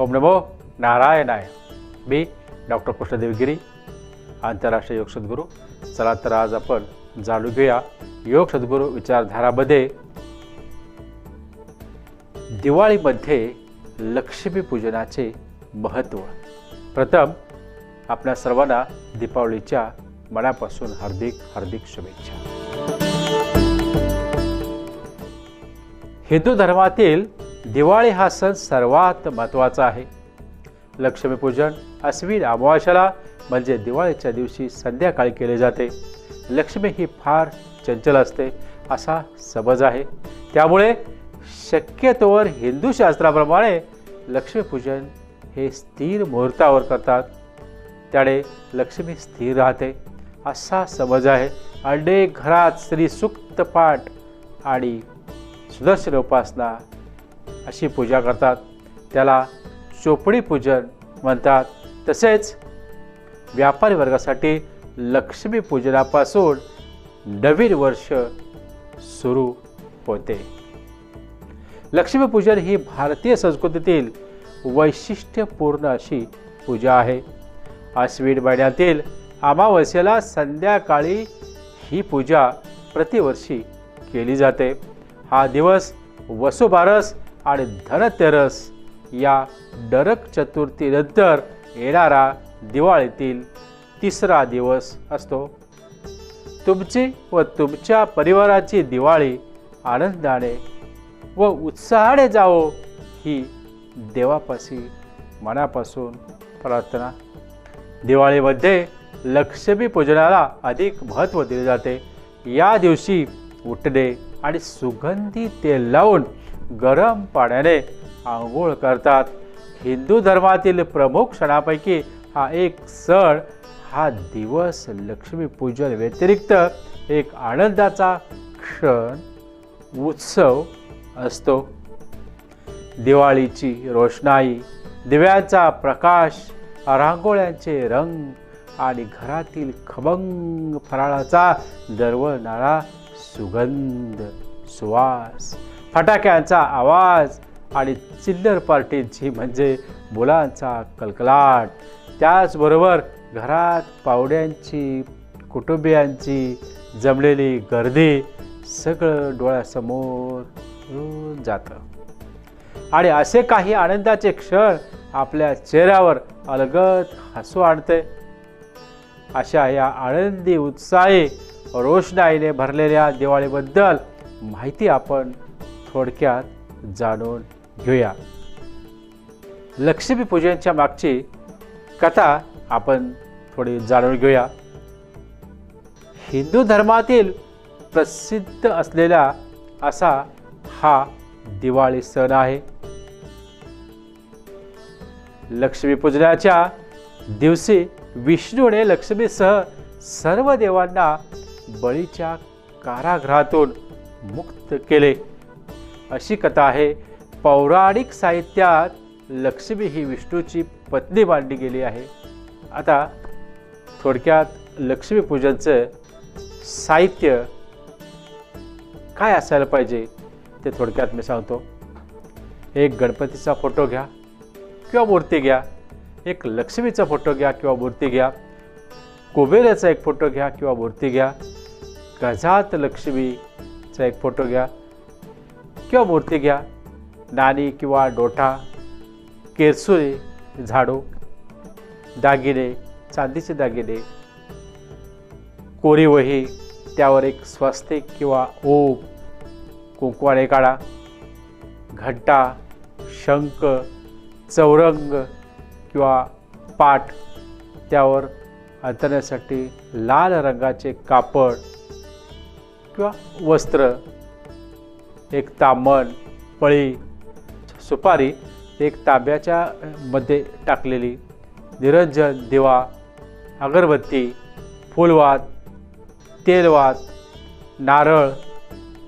ओम नमो नारायणाय. मी डॉक्टर कृष्णदेवगिरी आंतरराष्ट्रीय योग सद्गुरू. चला तर आज आपण जाणून घेऊया योग सद्गुरू विचारधारामध्ये दिवाळीमध्ये लक्ष्मीपूजनाचे महत्त्व. प्रथम आपल्या सर्वांना दीपावलीच्या मनापासून हार्दिक हार्दिक शुभेच्छा. हिंदू धर्मातील दिवाळी हा सण सर्वात महत्त्वाचा आहे. लक्ष्मीपूजन अश्विन अमावास्याला म्हणजे दिवाळीच्या दिवशी संध्याकाळी केले जाते. लक्ष्मी ही फार चंचल असते असा समज आहे. त्यामुळे शक्यतोवर हिंदू शास्त्राप्रमाणे लक्ष्मीपूजन हे स्थिर मुहूर्तावर करतात. त्याने लक्ष्मी स्थिर राहते असा समज आहे. अनेक घरात स्त्री सुक्त पाठ आणि सुदर्शन उपासना अशी पूजा करतात. त्याला चोपडी पूजन म्हणतात. तसेच व्यापारी वर्गासाठी लक्ष्मी पूजनापासून नवीन वर्ष सुरू होते. लक्ष्मीपूजन ही भारतीय संस्कृतीतील वैशिष्ट्यपूर्ण अशी पूजा आहे. आश्विन महिन्यातील अमावस्येला संध्याकाळी ही पूजा प्रतिवर्षी केली जाते. हा दिवस वसुबारस आणि धनतेरस या डरक चतुर्थीनंतर येणारा दिवाळीतील तिसरा दिवस असतो. तुमची व तुमच्या परिवाराची दिवाळी आनंदाने व उत्साहाने जावो ही देवापाशी मनापासून प्रार्थना. दिवाळीमध्ये लक्ष्मी पूजनाला अधिक महत्त्व दिले जाते. या दिवशी उठणे आणि सुगंधी तेल लावून गरम पाण्याने आंघोळ करतात. हिंदू धर्मातील प्रमुख सणापैकी हा एक सण. हा दिवस लक्ष्मीपूजन व्यतिरिक्त एक आनंदाचा क्षण उत्सव असतो. दिवाळीची रोषणाई दिव्यांचा प्रकाश रांगोळ्यांचे रंग आणि घरातील खमंग फराळाचा दरवळणारा सुगंध सुवास फटाक्यांचा आवाज आणि चिल्लर पार्टीची म्हणजे मुलांचा कलकलाट. त्याचबरोबर घरात पाहुण्यांची कुटुंबियांची जमलेली गर्दी सगळं डोळ्यासमोर जातं. आणि असे काही आनंदाचे क्षण आपल्या चेहऱ्यावर अलगद हसू आणते. अशा या आनंदी उत्साही रोषणाईने भरलेल्या दिवाळीबद्दल माहिती आपण थोडक्यात जाणून घेऊया. लक्ष्मीपूजनच्या मागची कथा आपण थोडी जाणून घेऊया. हिंदू धर्मातील प्रसिद्ध असलेला असा हा दिवाळी सण आहे. लक्ष्मीपूजनाच्या दिवशी विष्णूने लक्ष्मीसह सर्व देवांना बळीच्या कारागृहातून मुक्त केले. अशी कथा आहे. पौराणिक साहित्यात लक्ष्मी ही विष्णूची पत्नी मांडली गेली आहे. आता थोडक्यात लक्ष्मीपूजनचं साहित्य काय असायला पाहिजे ते थोडक्यात मी सांगतो. एक गणपतीचा फोटो घ्या किंवा मूर्ती घ्या. एक लक्ष्मीचा फोटो घ्या किंवा मूर्ती घ्या. कुबेराचा एक फोटो घ्या किंवा मूर्ती घ्या. गजात लक्ष्मीचा एक फोटो घ्या. किंवा मूर्ती घ्या. नाणी किंवा डोठा केरसुळे झाडू दागिने चांदीचे दागिने कोरी वही त्यावर एक स्वस्तिक किंवा ओप कुंकवाने काढा. घंटा शंख चौरंग किंवा पाट त्यावर अंतरण्यासाठी लाल रंगाचे कापड किंवा वस्त्र एक तांबण पळी सुपारी एक तांब्याच्या मध्ये टाकलेली. निरंजन दिवा अगरबत्ती फुलवात तेलवात नारळ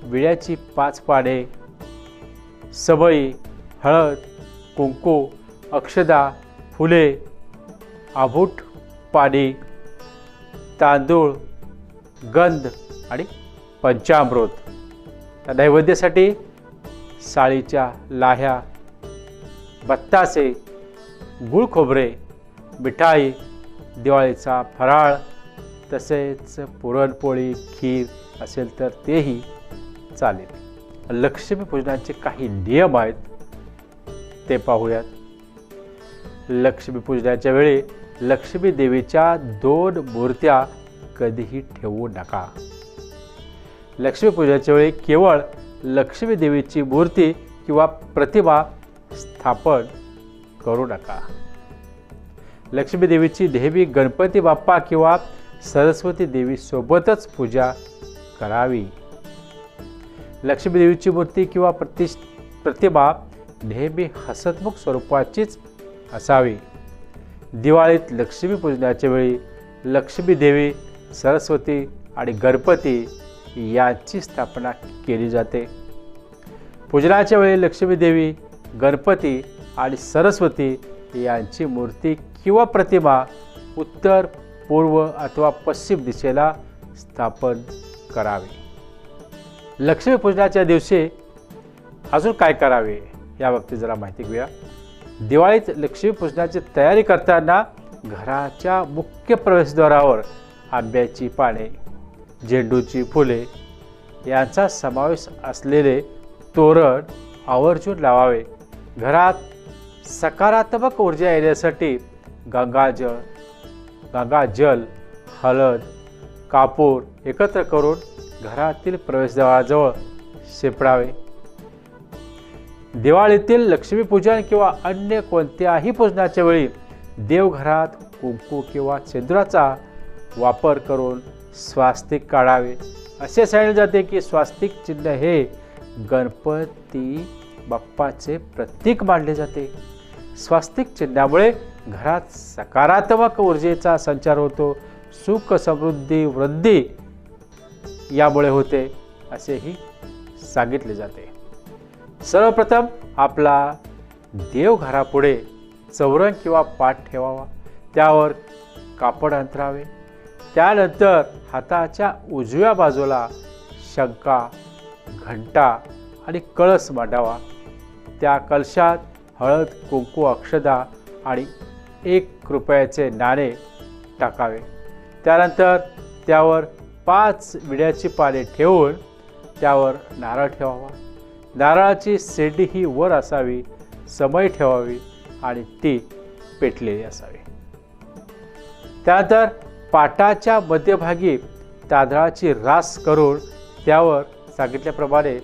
विड्याची पाच पाने सबळी हळद कुंकू अक्षदा फुले आभूट पाणी तांदूळ गंध आणि पंचामृत. त्या नैवेद्यासाठी साळीच्या लाह्या बत्तासे गुळ खोबरे मिठाई दिवाळीचा फराळ तसेच पुरणपोळी खीर असेल तर तेही चालेल. लक्ष्मीपूजनाचे काही नियम आहेत ते पाहूयात. लक्ष्मीपूजनाच्या वेळी लक्ष्मी देवीच्या दोन मूर्त्या कधीही ठेवू नका. लक्ष्मीपूजनाच्या वेळी केवळ लक्ष्मी देवीची मूर्ती किंवा प्रतिमा स्थापन करू नका. लक्ष्मी देवीची नेहमी गणपती बाप्पा किंवा सरस्वती देवीसोबतच पूजा करावी. लक्ष्मी देवीची मूर्ती किंवा प्रतिष्ठ प्रतिमा नेहमी हसतमुख स्वरूपाचीच असावी. दिवाळीत लक्ष्मी पूजनाच्या वेळी लक्ष्मी देवी सरस्वती आणि गणपती यांची स्थापना केली जाते. पूजनाच्या वेळी लक्ष्मी देवी गणपती आणि सरस्वती यांची मूर्ती किंवा प्रतिमा उत्तर पूर्व अथवा पश्चिम दिशेला स्थापन करावे. लक्ष्मीपूजनाच्या दिवशी अजून काय करावे याबाबतीत जरा माहिती घेऊया. दिवाळीत लक्ष्मीपूजनाची तयारी करताना घराच्या मुख्य प्रवेशद्वारावर आंब्याची पाने झेंडूची फुले यांचा समावेश असलेले तोरण आवर्जून लावावे. घरात सकारात्मक ऊर्जा येण्यासाठी गंगाजल गंगाजल हळद कापूर एकत्र करून घरातील प्रवेशद्वाराजवळ शिपडावे. दिवाळीतील लक्ष्मीपूजन किंवा अन्य कोणत्याही पूजनाच्या वेळी देवघरात कुंकू किंवा चंद्राचा वापर करून स्वास्तिक काढावे. असे सांगितले जाते की स्वास्तिक चिन्ह हे गणपती बाप्पाचे प्रतीक मानले जाते. स्वास्तिक चिन्हामुळे घरात सकारात्मक ऊर्जेचा संचार होतो सुख समृद्धी वृद्धी यामुळे होते असेही सांगितले जाते. सर्वप्रथम आपला देवघरापुढे चौरंग किंवा पाठ ठेवावा. त्यावर कापड अंतरावे. त्यानंतर हाताच्या उजव्या बाजूला शंका घंटा आणि कळस मांडावा. त्या कलशात हळद कुंकू अक्षदा आणि एक रुपयाचे नाणे टाकावे. त्यानंतर त्यावर पाच विड्याची पाने ठेवून त्यावर नारळ ठेवावा. नारळाची शेंडी ही वर असावी समय ठेवावी आणि ती पेटलेली असावी. त्यानंतर पाटाच्या मध्यभागी तांदळाची रास करून त्यावर सांगितल्याप्रमाणे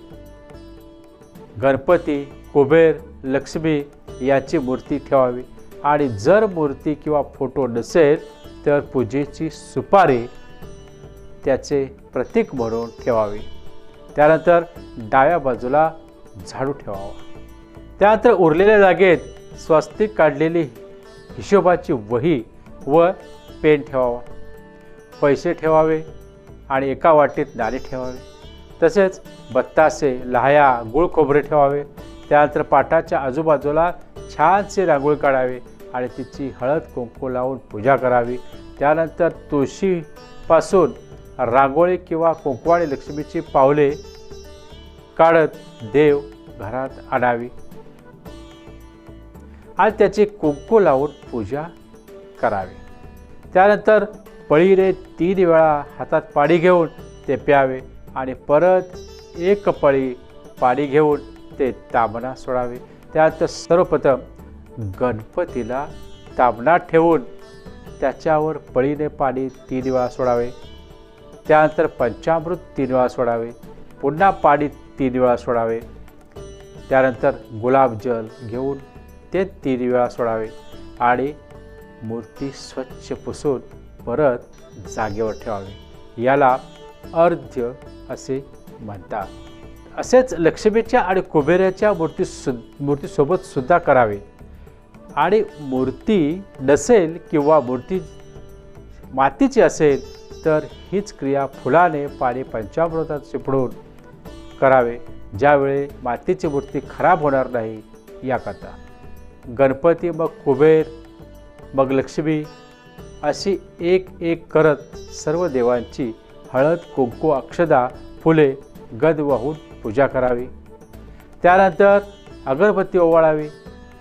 गणपती कुबेर लक्ष्मी याची मूर्ती ठेवावी. आणि जर मूर्ती किंवा फोटो नसेल तर पूजेची सुपारी त्याचे प्रतीक म्हणून ठेवावी. त्यानंतर डाव्या बाजूला झाडू ठेवावा. त्यानंतर उरलेल्या जागेत स्वस्तिक काढलेली हिशोबाची वही व पेन ठेवावा. पैसे ठेवावे आणि एका वाटीत नाणी ठेवावे. तसेच बत्तासे लहाया गुळ खोबरे ठेवावे. त्यानंतर पाटाच्या आजूबाजूला छानसे रांगोळी काढावी आणि तिची हळद कुंकू लावून पूजा करावी. त्यानंतर तुळशीपासून रांगोळी किंवा कुंकवाळी लक्ष्मीची पावले काढत देव घरात आणावी. आणि त्याची कुंकू लावून पूजा करावी. त्यानंतर पळीने तीन वेळा हातात पाणी घेऊन ते प्यावे आणि परत एक पळी पाणी घेऊन ते तांबणा सोडावे. त्यानंतर सर्वप्रथम गणपतीला तांबणात ठेवून त्याच्यावर पळीने पाणी तीन वेळा सोडावे. त्यानंतर पंचामृत तीन वेळा सोडावे. पुन्हा पाणी तीन वेळा सोडावे. त्यानंतर गुलाबजल घेऊन ते तीन वेळा सोडावे आणि मूर्ती स्वच्छ पुसून परत जागेवर ठेवावे. याला अर्ध्य असे म्हणतात. असेच लक्ष्मीच्या आणि कुबेराच्या मूर्ती सु मूर्तीसोबत सुद्धा करावे. आणि मूर्ती नसेल किंवा मूर्ती मातीची असेल तर हीच क्रिया फुलाने पाणी पंचामृतात चिपडून करावे. ज्यावेळी मातीची मूर्ती खराब होणार नाही याकरता गणपती मग कुबेर मग लक्ष्मी अशी एक एक करत सर्व देवांची हळद कुंकू अक्षदा फुले गद वाहून पूजा करावी. त्यानंतर अगरबत्ती ओवाळावी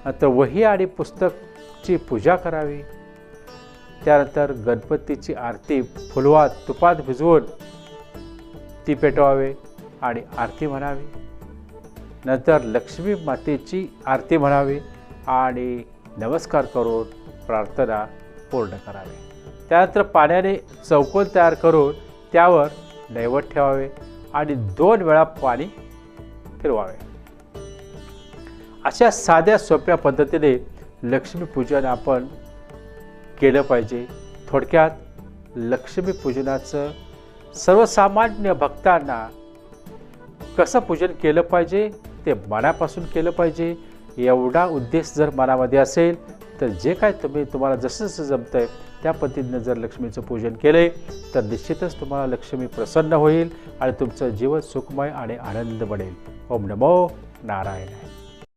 नंतर वही आणि पुस्तकची पूजा करावी. त्यानंतर गणपतीची आरती फुलवात तुपात भिजवून ती पेटवावे आणि आरती म्हणावी. नंतर लक्ष्मी मातेची आरती म्हणावी आणि नमस्कार करून प्रार्थना पूर्ण करावे. त्यानंतर पाण्याने चौकोन तयार करून त्यावर नैवत ठेवावे आणि दोन वेळा पाणी फिरवावे. अशा साध्या सोप्या पद्धतीने लक्ष्मीपूजन आपण केलं पाहिजे. थोडक्यात लक्ष्मीपूजनाचं सर्वसामान्य भक्तांना कसं पूजन केलं पाहिजे ते मनापासून केलं पाहिजे एवढा उद्देश जर मनामध्ये असेल तर जे काय तुम्ही तुम्हाला जसं जसं जमतं आहे त्या पद्धतीनं जर लक्ष्मीचं पूजन केले तर निश्चितच तुम्हाला लक्ष्मी प्रसन्न होईल आणि तुमचं जीवन सुखमय आणि आनंद बनेल. ओम नमो नारायण